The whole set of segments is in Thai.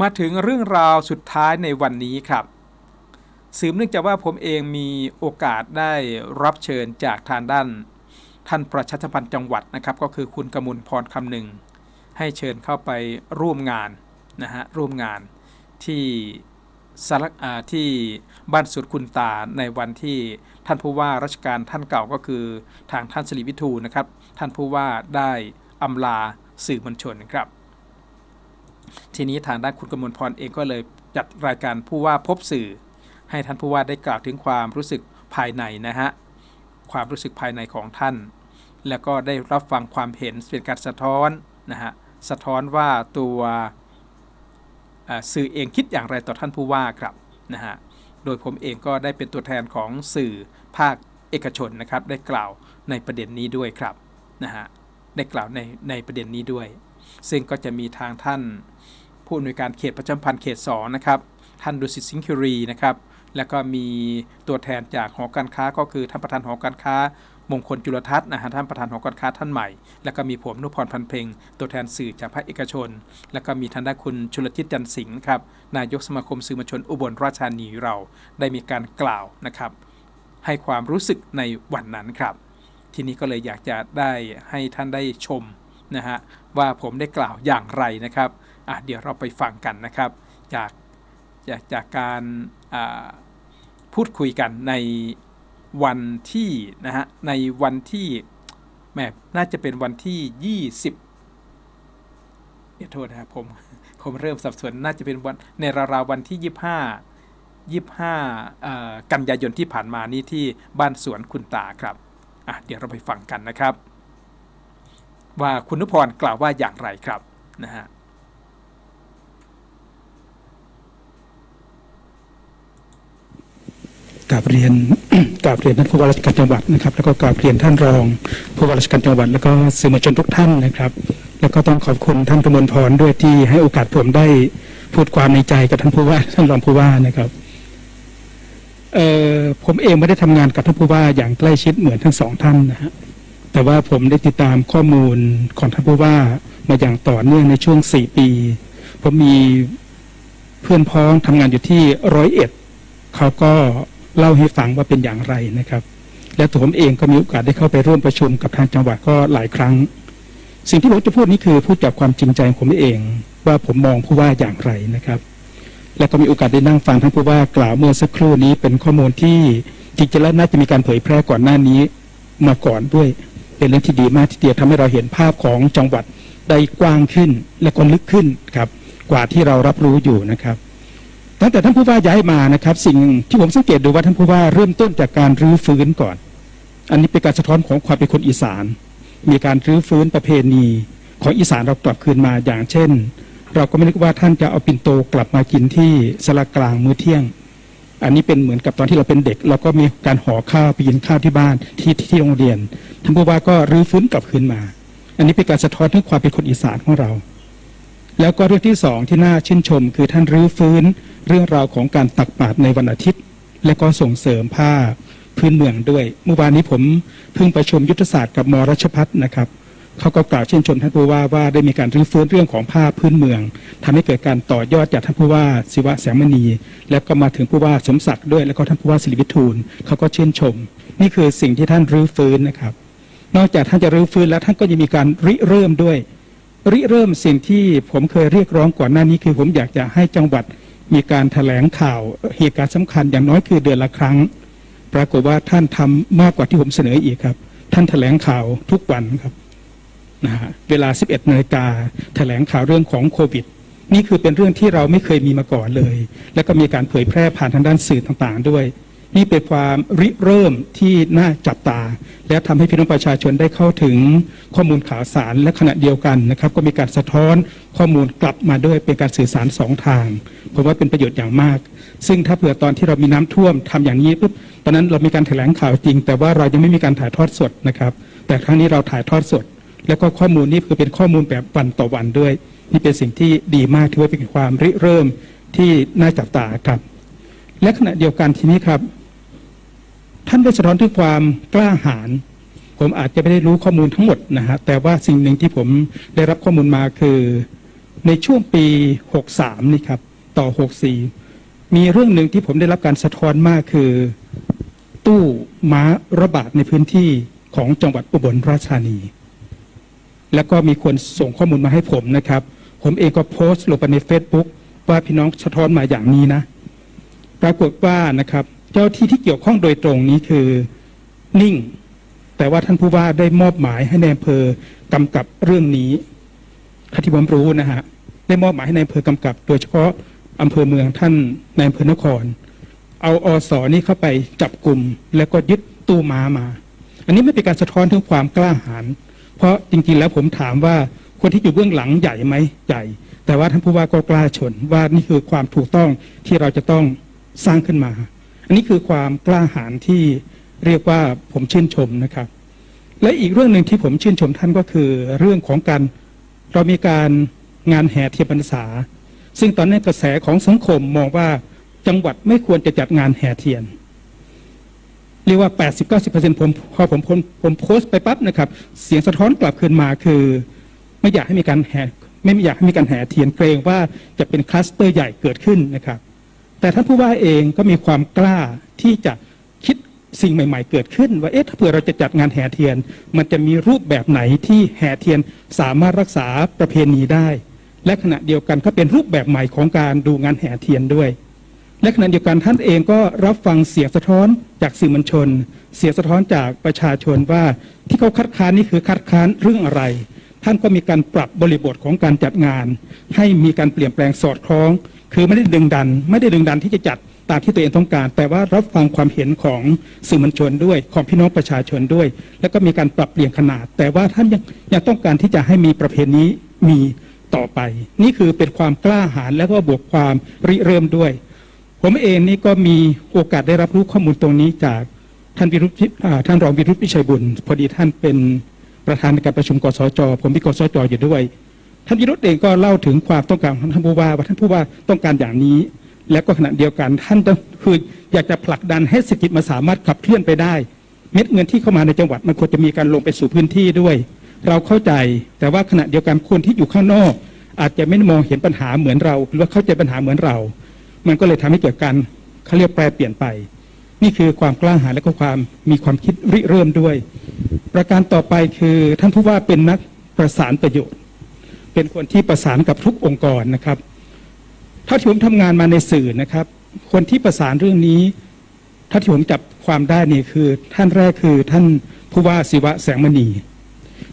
มาถึงเรื่องราวสุดท้ายในวันนี้ครับสืบเนื่องจากว่าผมเองมีโอกาสได้รับเชิญจากทางด้าน ท่านประชาสัมพันธ์จังหวัดนะครับ ก็คือคุณกมลพรคำหนึ่ง ให้เชิญเข้าไปร่วมงานนะฮะร่วมงานที่สารอ่าที่บ้านสุดคุณตาในวันที่ท่านผู้ว่าราชการท่านเก่าก็คือทางท่านสิริวิทูนะครับ ท่านผู้ว่าได้อำลาสื่อมวลชนครับ ทีนี้ทางด้านคุณกมลพรเองก็เลยจัดรายการผู้ว่าพบสื่อ ให้ท่านผู้ว่าได้กล่าวถึงความรู้สึกภายในนะฮะความรู้สึกภายในของท่าน แล้วก็ได้รับฟังความเห็นเป็นการสะท้อนนะฮะสะท้อนว่าตัวสื่อเองคิดอย่างไรต่อท่านผู้ว่าครับนะฮะโดยผมเองก็ได้เป็นตัวแทนของสื่อภาคเอกชนนะครับ ได้กล่าวในประเด็นนี้ด้วยครับนะฮะได้กล่าวในในประเด็นนี้ด้วย ซึ่งก็จะมีทางท่าน ผู้อำนวยการเขตประจำพันธ์เขต2นะครับ ท่านดุสิตสิงห์คิรีนะครับ แล้วก็มีตัวแทนจากหอการค้าก็คือท่านประธานหอการค้ามงคลจุลทัศน์นะฮะท่านประธานหอการค้าท่านใหม่ แล้วก็มีผมนุพรพันเพ็งตัวแทนสื่อจากภาคเอกชน แล้วก็มีทางด้านคุณชุลทิศจันสิงห์ครับนายกสมาคมสื่อมวลชนอุบลราชธานีเราได้มีการกล่าวนะครับ ให้ความรู้สึกในวันนั้นครับ ทีนี้ก็เลยอยากจะได้ให้ท่านได้ชม นะฮะว่าผมได้กล่าวอย่างไรนะครับอะเดี๋ยวเราไปฟังกันนะครับ จากจากจากการพูดคุยกันในวันที่นะฮะในวันที่แมน่าจะเป็นวันที่ 20เดี๋ยวโทษนะครับผมผมเริ่มสับสนน่าจะเป็นวันในราวๆวันที่ 25 25เอ่อกันยายนที่ผ่านมานี้ที่บ้านสวนคุณตาครับอะเดี๋ยวเราไปฟังกันนะครับ ว่าคุณนุพรกล่าวว่าอย่างไรครับนะฮะกราบเรียนกราบเรียนท่านผู้ว่าราชการจังหวัดนะครับ แล้วก็กราบเรียนท่านรอง ผู้ว่าราชการจังหวัด แล้วก็สื่อมวลชนทุกท่านนะครับ แล้วก็ต้องขอบคุณท่านกมลพรด้วยที่ให้โอกาสผมได้พูดความในใจกับท่านผู้ว่าท่านรองผู้ว่านะครับเอ่อผมเองไม่ได้ทำงานกับท่านผู้ว่าอย่างใกล้ชิดเหมือนทั้งสองท่านนะฮะ แต่ว่าผมได้ติดตามข้อมูลของท่านผู้ว่ามาอย่างต่อเนื่องในช่วงสี่ปี ผมมีเพื่อนพ้องทำงานอยู่ที่ร้อยเอ็ดเขาก็เล่าให้ฟังว่าเป็นอย่างไรนะครับ และตัวผมเองก็มีโอกาสได้เข้าไปร่วมประชุมกับทางจังหวัดก็หลายครั้ง สิ่งที่ผมจะพูดนี้คือพูดจากความจริงใจของผมเอง ว่าผมมองผู้ว่าอย่างไรนะครับ และก็มีโอกาสได้นั่งฟังท่านผู้ว่ากล่าวเมื่อสักครู่นี้เป็นข้อมูลที่จริงๆแล้วน่าจะมีการเผยแพร่ก่อนหน้านี้มาก่อนด้วย เป็นเรื่องที่ดีมากที่เดียวทำให้เราเห็นภาพของจังหวัดได้กว้างขึ้นและก็ลึกขึ้นครับกว่าที่เรารับรู้อยู่นะครับตั้งแต่ท่านผู้ว่าย้ายมานะครับ สิ่งที่ผมสังเกตดูว่าท่านผู้ว่าเริ่มต้นจากการรื้อฟื้นก่อน อันนี้เป็นการสะท้อนของความเป็นคนอีสาน มีการรื้อฟื้นประเพณี ของอีสานเรากลับคืนมาอย่างเช่น เราก็ไม่นึกว่าท่านจะเอาปิ่นโตกลับมากินที่สลากลางมื้อเที่ยง อันนี้เป็นเหมือนกับตอนที่เราเป็นเด็ก เราก็มีการห่อข้าวไปกินข้าวที่บ้านที่ที่โรงเรียนท่านผู้ว่าก็รื้อฟื้นกลับคืนมา อันนี้เป็นการสะท้อนถึงความเป็นคนอีสานของเรา แล้วก็เรื่องที่สองที่น่าชื่นชม คือท่านรื้อฟื้นเรื่องราวของการตักบาตรในวันอาทิตย์ และก็ส่งเสริมผ้าพื้นเมืองด้วย เมื่อวานนี้ผมเพิ่งประชุมยุทธศาสตร์กับมรัชพัฒนะครับ เขาก็กล่าวชื่นชมท่านผู้ว่าว่าได้มีการรื้อฟื้นเรื่องของผ้าพื้นเมืองทำให้เกิดการต่อยอดจากท่านผู้ว่าศิวะแสงมณี แล้วก็มาถึงผู้ว่าสมศักดิ์ด้วย แล้วก็ท่านผู้ว่าสิริวิทูลเขาก็ชื่นชม นี่คือสิ่งที่ท่านรื้อฟื้นนะครับ นอกจากท่านจะรื้อฟื้นแล้วท่านก็ยังมีการริเริ่มด้วย ริเริ่มสิ่งที่ผมเคยเรียกร้องก่อนหน้านี้คือ ผมอยากจะให้จังหวัดมีการแถลงข่าวเหตุการณ์สำคัญอย่างน้อยคือเดือนละครั้ง ปรากฏว่าท่านทำมากกว่าที่ผมเสนออีกครับ ท่านแถลงข่าวทุกวันครับ นะฮะเวลา 11นาฬิกาแถลงข่าวเรื่องของโควิด นี่คือเป็นเรื่องที่เราไม่เคยมีมาก่อนเลย แล้วก็มีการเผยแพร่ผ่านทางด้านสื่อต่างๆ ด้วย นี่เป็นความริเริ่มที่น่าจับตา และทำให้พี่น้องประชาชนได้เข้าถึงข้อมูลข่าวสารและขณะเดียวกันนะครับ ก็มีการสะท้อนข้อมูลกลับมาด้วยเป็นการสื่อสารสองทางผมว่าเป็นประโยชน์อย่างมาก ซึ่งถ้าเผื่อตอนที่เรามีน้ำท่วมทำอย่างนี้ปุ๊บตอนนั้นเรามีการแถลงข่าวจริง แต่ว่าเรายังไม่มีการถ่ายทอดสดนะครับ แต่ครั้งนี้เราถ่ายทอดสด แล้วก็ข้อมูลนี้คือเป็นข้อมูลแบบวันต่อวันด้วย นี่เป็นสิ่งที่ดีมากถือว่าเป็นความริเริ่มที่น่าจับตาครับ และขณะเดียวกันทีนี้ครับ ท่านได้สะท้อนถึงความกล้าหาญผมอาจจะไม่ได้รู้ข้อมูลทั้งหมดนะฮะแต่ว่าสิ่งหนึ่งที่ผมได้รับข้อมูลมาคือ ในช่วงปี 63 นี่ครับ ต่อ 64 มีเรื่องหนึ่งที่ผมได้รับการสะท้อนมากคือ ตู้ม้าระบาดในพื้นที่ของจังหวัดอุบลราชธานี แล้วก็มีคนส่งข้อมูลมาให้ผมนะครับ ผมเองก็โพสต์ลงไปใน Facebook ว่าพี่น้องสะท้อนมาอย่างนี้นะ ปรากฏว่านะครับ เจ้าที่ที่เกี่ยวข้องโดยตรงนี้คือนิ่ง แต่ว่าท่านผู้ว่าได้มอบหมายให้ในอำเภอกำกับเรื่องนี้ถ้าที่ผมรู้นะฮะได้มอบหมายให้ในอำเภอกำกับ โดยเฉพาะอำเภอเมืองท่านในอำเภอนคร เอาอสนี้เข้าไปจับกลุ่ม แล้วก็ยึดตู้ม้ามา อันนี้ไม่เป็นการสะท้อนถึงความกล้าหาญ เพราะจริงๆแล้วผมถามว่าคนที่อยู่เบื้องหลังใหญ่ไหมใหญ่ แต่ว่าท่านผู้ว่าก็กล้าชนว่านี่คือความถูกต้องที่เราจะต้องสร้างขึ้นมา อันนี้คือความกล้าหาญที่เรียกว่าผมชื่นชมนะครับ และอีกเรื่องหนึ่งที่ผมชื่นชมท่านก็คือ เรื่องของการเรามีการงานแห่เทียนพรรษา ซึ่งตอนนี้กระแสของสังคมมองว่าจังหวัดไม่ควรจะจัดงานแห่เทียน เรียกว่า 80-90%ผมพอผมผมผมโพสต์ไปปั๊บนะครับ เสียงสะท้อนกลับคืนมาคือ ไม่อยากให้มีการแห่ไม่อยากให้มีการแห่เทียนเกรงว่าจะเป็นคลัสเตอร์ใหญ่เกิดขึ้นนะครับ แต่ท่านผู้ว่าเองก็มีความกล้าที่จะคิดสิ่งใหม่ ๆ เกิดขึ้น ว่าเอ๊ะถ้าเผื่อเราจะจัดงานแห่เทียน มันจะมีรูปแบบไหนที่แห่เทียนสามารถรักษาประเพณีได้ และขณะเดียวกันก็เป็นรูปแบบใหม่ของการดูงานแห่เทียนด้วย และขณะเดียวกันท่านเองก็รับฟังเสียงสะท้อนจากสื่อมวลชน เสียงสะท้อนจากประชาชนว่าที่เขาคัดค้านนี่คือคัดค้านเรื่องอะไร ท่านก็มีการปรับบริบทของการจัดงาน ให้มีการเปลี่ยนแปลงสอดคล้อง คือไม่ได้ดึงดัน ไม่ได้ดึงดันที่จะจัดตามที่ตัวเองต้องการ แต่ว่ารับฟังความเห็นของสื่อมวลชนด้วย ของพี่น้องประชาชนด้วย แล้วก็มีการปรับเปลี่ยนขนาด แต่ว่าท่านยังยังต้องการที่จะให้มีประเพณีมีต่อไป นี่คือเป็นความกล้าหาญและก็บวกความริเริ่มด้วย ผมเองนี่ก็มีโอกาสได้รับรู้ข้อมูลตรงนี้จากท่านวิรุธท่านรองวิรุธพิชัยบุญ พอดีท่านเป็นประธานในการประชุมกสจ ผมมีกสจอยู่ด้วย ท่านวิรุธเองก็เล่าถึงความต้องการของท่านผู้ว่าว่าท่านผู้ว่าต้องการอย่างนี้ และก็ขณะเดียวกันท่านคืออยากจะผลักดันให้เศรษฐกิจมันสามารถขับเคลื่อนไปได้ เม็ดเงินที่เข้ามาในจังหวัดมันควรจะมีการลงไปสู่พื้นที่ด้วย เราเข้าใจแต่ว่าขณะเดียวกันคนที่อยู่ข้างนอก อาจจะไม่มองเห็นปัญหาเหมือนเรา หรือว่าเข้าใจปัญหาเหมือนเรา มันก็เลยทำให้เกิดการเขาเรียกแปรเปลี่ยนไป นี่คือความกล้าหาญและก็ความมีความคิดริเริ่มด้วย ประการต่อไปคือท่านผู้ว่าเป็นนักประสานประโยชน์ เป็นคนที่ประสานกับทุกองค์กรนะครับเท่าที่ผมทำงานมาในสื่อนะครับ คนที่ประสานเรื่องนี้ ถ้าที่ผมจับความได้นี่คือ ท่านแรกคือท่านผู้ว่าศิวะแสงมณี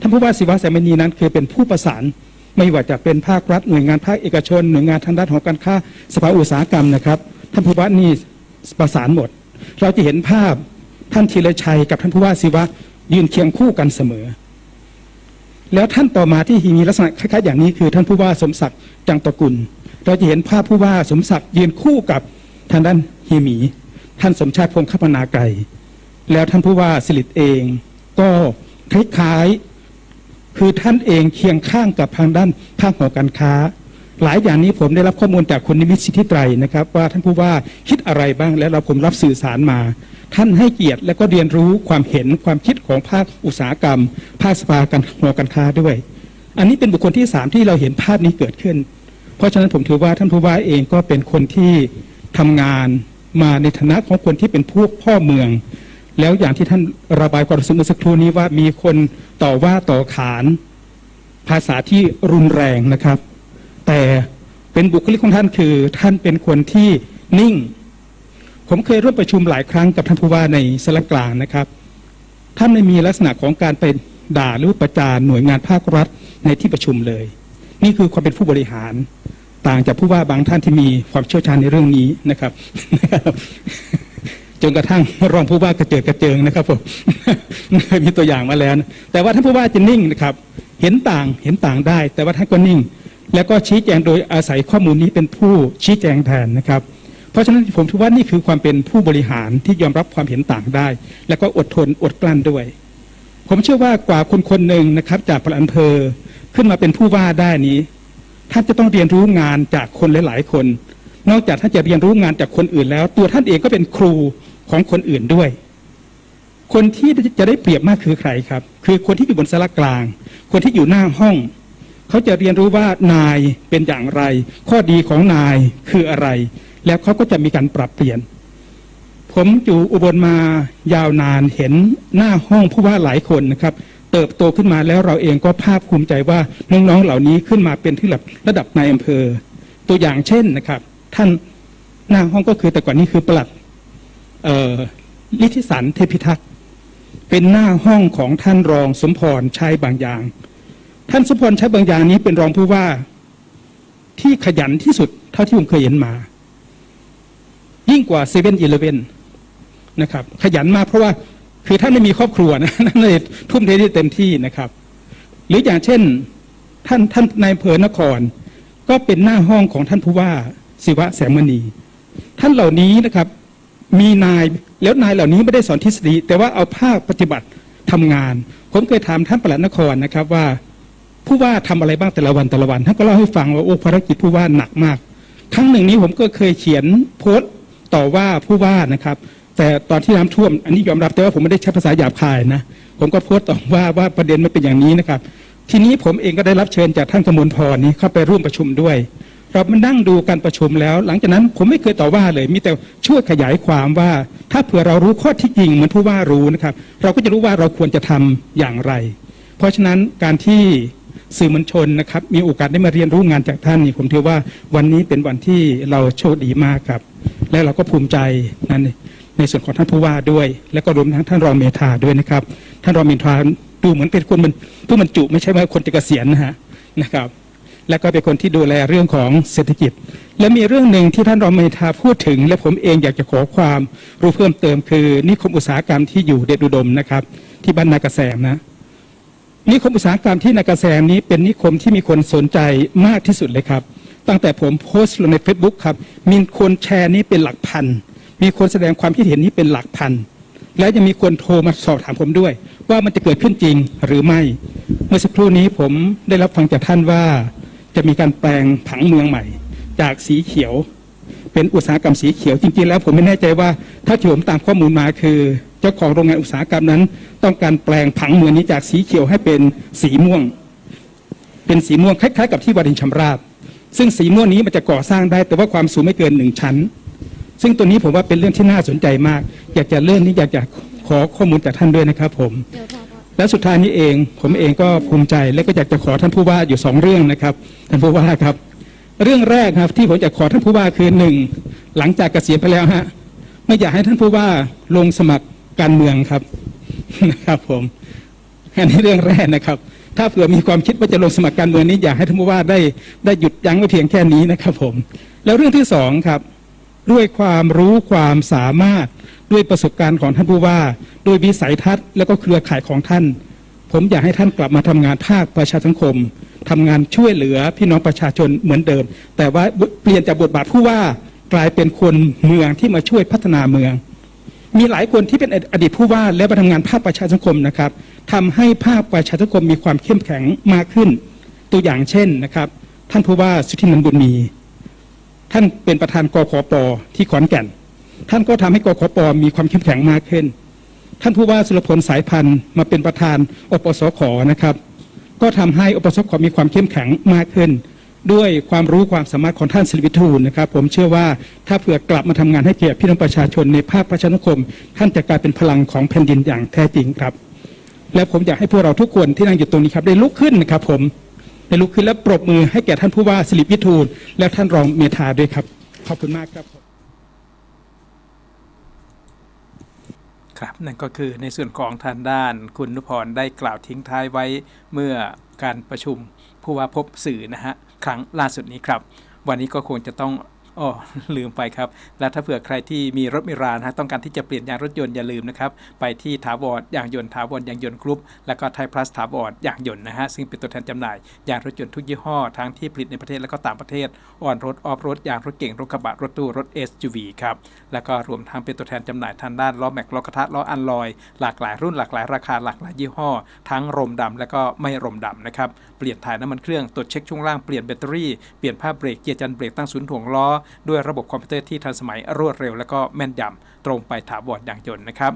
ท่านผู้ว่าศิวะแสงมณีนั้นคือเป็นผู้ประสาน ไม่ว่าจะเป็นภาครัฐหน่วยงานภาคเอกชน หน่วยงานทางด้านของการค้าสภาอุตสาหกรรมนะครับ ท่านผู้ว่านี่ประสานหมด เราจะเห็นภาพท่านธีรชัยกับท่านผู้ว่าศิวะยืนเคียงคู่กันเสมอ แล้วท่านต่อมาที่มีลักษณะคล้ายๆอย่างนี้คือท่านผู้ว่าสมศักดิ์จังตะกุล เราจะเห็นภาพผู้ว่าสมศักดิ์ยืนคู่กับทางด้านเฮีมี ท่านสมชาติพงษ์คปนาไกรแล้วท่านผู้ว่าสิริเอง ก็คล้ายๆ คือท่านเองเคียงข้างกับทางด้านภาคหอการค้า หลายอย่างนี้ผมได้รับข้อมูลจากคุณนิมิตสิทธิไตรนะครับ ว่าท่านผู้ว่าคิดอะไรบ้างแล้วเราผมรับสื่อสารมา ท่านให้เกียรติและก็เรียนรู้ความเห็นความคิดของภาคอุตสาหกรรม ภาคสภาการหอการค้าด้วย อันนี้เป็นบุคคลที่สามที่เราเห็นภาพนี้เกิดขึ้น เพราะฉะนั้นผมถือว่าท่านผู้ว่าเองก็เป็นคนที่ทำงานมาในฐานะของคนที่เป็นผู้พ่อเมือง แล้วอย่างที่ท่านระบายความรู้สึกเมื่อสักครู่นี้ว่ามีคนต่อว่าต่อขาน ภาษาที่รุนแรงนะครับ แต่เป็นบุคลิกของท่านคือท่านเป็นคนที่นิ่ง ผมเคยร่วมประชุมหลายครั้งกับท่านผู้ว่าในสารกลางนะครับ ท่านไม่มีลักษณะของการไปด่าหรือประจานหน่วยงานภาครัฐในที่ประชุมเลย นี่คือความเป็นผู้บริหารต่างจากผู้ว่าบางท่านที่มีความเชี่ยวชาญในเรื่องนี้นะครับ จนกระทั่งรองผู้ว่ากระเจิดกระเจิงนะครับผมเคยมีตัวอย่างมาแล้วนะแต่ว่าท่านผู้ว่าจะนิ่งนะครับ เห็นต่างเห็นต่างได้ แต่ว่าท่านก็นิ่ง แล้วก็ชี้แจงโดยอาศัยข้อมูลนี้เป็นผู้ชี้แจงแทนนะครับ เพราะฉะนั้นผมถือว่านี่คือความเป็นผู้บริหารที่ยอมรับความเห็นต่างได้ แล้วก็อดทนอดกลั้นด้วย ผมเชื่อว่ากว่าคนคนหนึ่งนะครับ จากปลัดอำเภอขึ้นมาเป็นผู้ว่าได้นี้ท่านจะต้องเรียนรู้งานจากคนหลาย ๆ คน นอกจากท่านจะเรียนรู้งานจากคนอื่นแล้ว ตัวท่านเองก็เป็นครูของคนอื่นด้วย คนที่จะได้เปรียบมากคือใครครับ คือคนที่อยู่บนสารกลาง คนที่อยู่หน้าห้อง เขาจะเรียนรู้ว่านายเป็นอย่างไร ข้อดีของนายคืออะไร แล้วเขาก็จะมีการปรับเปลี่ยน ผมอยู่อุบลมายาวนานเห็นหน้าห้องผู้ว่าหลายคนนะครับเติบโตขึ้นมาแล้วเราเองก็ภาคภูมิใจว่าน้องๆเหล่านี้ขึ้นมาเป็นที่ระดับระดับนายอำเภอ ตัวอย่างเช่นนะครับ ท่านหน้าห้องก็คือแต่ก่อนนี้คือปลัดเอลิทธิสันเทพิทักษ์เป็นหน้าห้องของท่านรองสมพรชัยบางอย่าง ท่านสมพรชัยบางอย่างนี้เป็นรองผู้ว่าที่ขยันที่สุดเท่าที่ผมเคยเห็นมา ยิ่งกว่าเซเว่นอีเลเว่นนะครับ ขยันมากเพราะว่าคือท่านไม่มีครอบครัวนะนั่นเลยทุ่มเทที่เต็มที่นะครับ หรืออย่างเช่นท่านท่านนายอำเภอนคร ก็เป็นหน้าห้องของท่านผู้ว่า ศิวะแสงมณี ท่านเหล่านี้นะครับ มีนายแล้วนายเหล่านี้ไม่ได้สอนทฤษฎี แต่ว่าเอาภาคปฏิบัติทำงาน ผมเคยถามท่านปลัดนครนะครับว่า ผู้ว่าทำอะไรบ้างแต่ละวันแต่ละวันท่านก็เล่าให้ฟังว่าโอ้ภารกิจผู้ว่าหนักมาก ครั้งหนึ่งนี้ผมก็เคยเขียนโพสต์ต่อว่าผู้ว่านะครับ แต่ตอนที่น้ำท่วม อันนี้ยอมรับแต่ว่าผมไม่ได้ใช้ภาษาหยาบคายนะผมก็โพสต์ต่อว่าว่าประเด็นมันเป็นอย่างนี้นะครับ ทีนี้ผมเองก็ได้รับเชิญจากท่านกมลพรนี้เข้าไปร่วมประชุมด้วย เรามานั่งดูการประชุมแล้ว หลังจากนั้นผมไม่เคยต่อว่าเลย มีแต่ช่วยขยายความว่า ถ้าเผื่อเรารู้ข้อที่จริงเหมือนผู้ว่ารู้นะครับ เราก็จะรู้ว่าเราควรจะทำอย่างไร เพราะฉะนั้นการที่สื่อมวลชนนะครับมีโอกาสได้มาเรียนรู้งานจากท่านนี่ผมถือว่าวันนี้เป็นวันที่เราโชคดีมากครับ และเราก็ภูมิใจนั้นในส่วนของท่านผู้ว่าด้วย และก็รวมทั้งท่านรองเมธาด้วยนะครับท่านรองเมธาดูเหมือนเป็นคนมันผู้บรรจุไม่ใช่ว่าคนจะเกษียณนะฮะนะครับ และก็เป็นคนที่ดูแลเรื่องของเศรษฐกิจ และมีเรื่องหนึ่งที่ท่านรองเมธาพูดถึง และผมเองอยากจะขอความรู้เพิ่มเติมคือ นิคมอุตสาหกรรมที่อยู่เดชอุดมนะครับ ที่บ้านนากระแสมนะ นิคมอุตสาหกรรมที่นากระแสมนี้เป็นนิคมที่มีคนสนใจมากที่สุดเลยครับ ตั้งแต่ผมโพสต์ลงใน Facebook ครับมีคนแชร์นี้เป็นหลักพัน มีคนแสดงความคิดเห็นนี้เป็นหลักพันและยังมีคนโทรมาสอบถามผมด้วย ว่ามันจะเกิดขึ้นจริงหรือไม่ เมื่อสักครู่นี้ผมได้รับฟังจากท่านว่า จะมีการแปลงผังเมืองใหม่ จากสีเขียว เป็นอุตสาหกรรมสีเขียวจริงๆแล้วผมไม่แน่ใจว่าถ้าที่ผมตามข้อมูลมาคือ เจ้าของโรงงานอุตสาหกรรมนั้น ต้องการแปลงผังเมืองนี้จากสีเขียวให้เป็นสีม่วง เป็นสีม่วงคล้ายๆ กับที่วารินชำราบ ซึ่งสีม่วงนี้มันจะก่อสร้างได้ แต่ว่าความสูงไม่เกินหนึ่งชั้น ซึ่งตัวนี้ผมว่าเป็นเรื่องที่น่าสนใจมาก อยากจะเรื่องนี้อยากจะขอข้อมูลจากท่านด้วยนะครับผม และสุดท้ายนี้เอง ผมเองก็ภูมิใจและก็อยากจะขอท่านผู้ว่าอยู่สองเรื่องนะครับท่านผู้ว่าครับ เรื่องแรกครับที่ผมจะขอท่านผู้ว่าคือหนึ่งหลังจากเกษียณไปแล้วฮะไม่อยากให้ท่านผู้ว่าลงสมัครการเมืองครับนะครับ ผมอันนี้เรื่องแรกนะครับ ถ้าเผื่อมีความคิดว่าจะลงสมัครการเมืองนี้อยากให้ท่านผู้ว่าได้ได้หยุดยั้งไว้เพียงแค่นี้นะครับ ผม แล้วเรื่องที่สองครับ ด้วยความรู้ความสามารถด้วยประสบการณ์ของท่านผู้ว่าด้วยวิสัยทัศน์และก็เครือข่ายของท่าน ผมอยากให้ท่านกลับมาทำงานภาคประชาสังคมทำงานช่วยเหลือพี่น้องประชาชนเหมือนเดิม แต่ว่าเปลี่ยนจากบทบาทผู้ว่ากลายเป็นคนเมืองที่มาช่วยพัฒนาเมือง มีหลายคนที่เป็นอดีตผู้ว่าและมาทำงานภาคประชาสังคมนะครับทำให้ภาคประชาสังคมมีความเข้มแข็งมากขึ้น ตัวอย่างเช่นนะครับ ท่านผู้ว่าสุทินันบุญมี ท่านเป็นประธานกขปที่ขอนแก่น ท่านก็ทำให้กขปมีความเข้มแข็งมากขึ้น ท่านผู้ว่าสุรพลสายพันธ์มาเป็นประธานอปสขนะครับ ก็ทำให้อปสขมีความเข้มแข็งมากขึ้น ด้วยความรู้ความสามารถของท่านสิริวิทูลนะครับ ผมเชื่อว่าถ้าเผื่อกลับมาทำงานให้เกียรติพี่น้องประชาชนในภาคประชาคม ท่านจะกลายเป็นพลังของแผ่นดินอย่างแท้จริงครับ และผมอยากให้พวกเราทุกคนที่นั่งอยู่ตรงนี้ครับได้ลุกขึ้นนะครับผม ได้ลุกขึ้นและปรบมือให้แก่ท่านผู้ว่าสิริวิทูล และท่านรองเมธาด้วยครับ ขอบคุณมากครับ ครับนั่นก็คือในส่วนของทางด้านคุณนุพรได้กล่าวทิ้งท้ายไว้เมื่อการประชุมผู้ว่าพบสื่อนะฮะครั้งล่าสุดนี้ครับ วันนี้ก็คงจะต้อง อ๋อลืมไปครับ และถ้าเผื่อใครที่มีรถมีรานะฮะต้องการที่จะเปลี่ยนยางรถยนต์อย่าลืมนะครับไปที่ถาวรยางยนต์ถาวรยางยนต์กรุ๊ปแล้วก็ไทยพลัสถาวรยางยนต์นะฮะซึ่งเป็นตัวแทนจำหน่ายยางรถยนต์ทุกยี่ห้อทั้งที่ผลิตในประเทศและก็ต่างประเทศออนรถออฟรถยางรถเก่งรถกระบะรถตู้รถ SUV ครับแล้วก็รวมทั้งเป็นตัวแทนจำหน่ายทางด้านล้อแม็กล้อกระทะล้ออันลอย หลากหลายรุ่นหลากหลายราคาหลากหลายยี่ห้อ ทั้งรมดำและก็ไม่รมดำนะครับ เปลี่ยนถ่ายน้ำมันเครื่องตรวจเช็คช่วงล่างเปลี่ยนแบตเตอรี่เปลี่ยนผ้าเบรกเกียร์จันเบรกตั้งศูนย์ถ่วงล้อด้วยระบบคอมพิวเตอร์ที่ทันสมัยรวดเร็ว และก็แม่นยำตรงไปถาวรดังยนต์นะครับ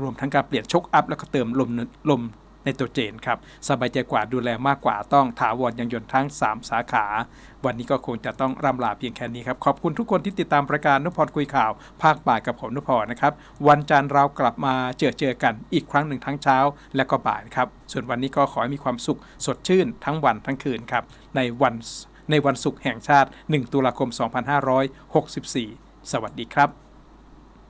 รวมทั้งการเปลี่ยนชกอัพแล้วก็เติมลมลม ในตัวเจนครับสบายใจกว่าดูแลมากกว่าต้องถาวรยังยนต์ทั้ง 3 สาขา วันนี้ก็คงจะต้องร่ำลาเพียงแค่นี้ครับ ขอบคุณทุกคนที่ติดตามรายการนุพรคุยข่าว ภาคบ่ายกับผมนุพรนะครับ วันจันทร์เรากลับมาเจอเจอกันอีกครั้งหนึ่งทั้งเช้าและก็บ่ายครับ ส่วนวันนี้ก็ขอให้มีความสุขสดชื่นทั้งวันทั้งคืนครับในวันในวันศุกร์แห่งชาติ 1 ตุลาคม 2564 สวัสดีครับ